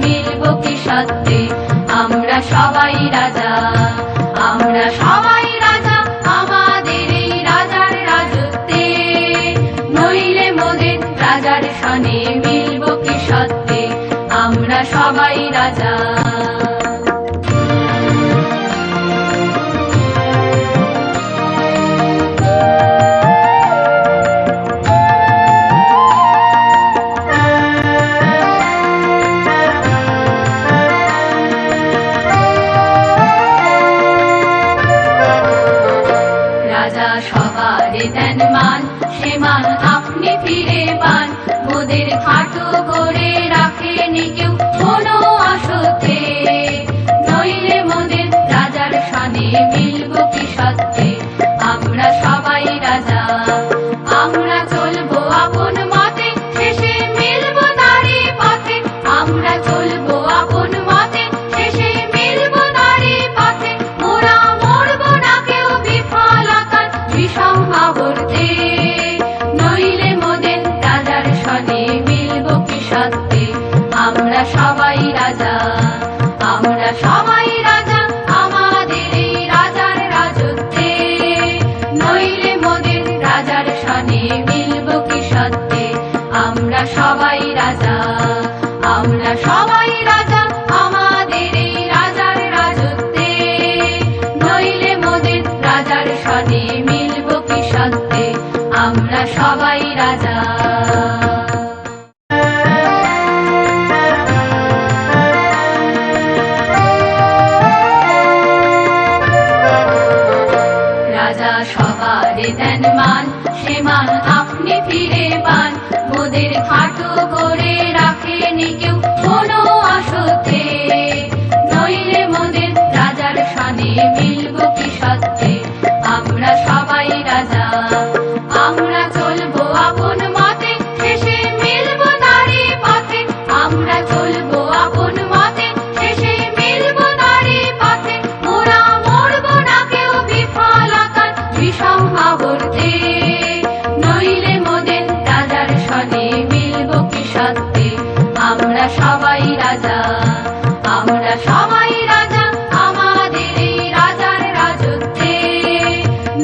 me. And. আমরা সবাই রাজা, আমরা সবাই রাজা, আমাদের এই রাজার রাজত্বে। নইলে মোদের রাজার সনে মিলব কি সত্যে? আমরা সবাই রাজা। রাজা দেন মান সে মান আপনি ফিরে পান। ওদের খাটো করে রাখেনি কেউ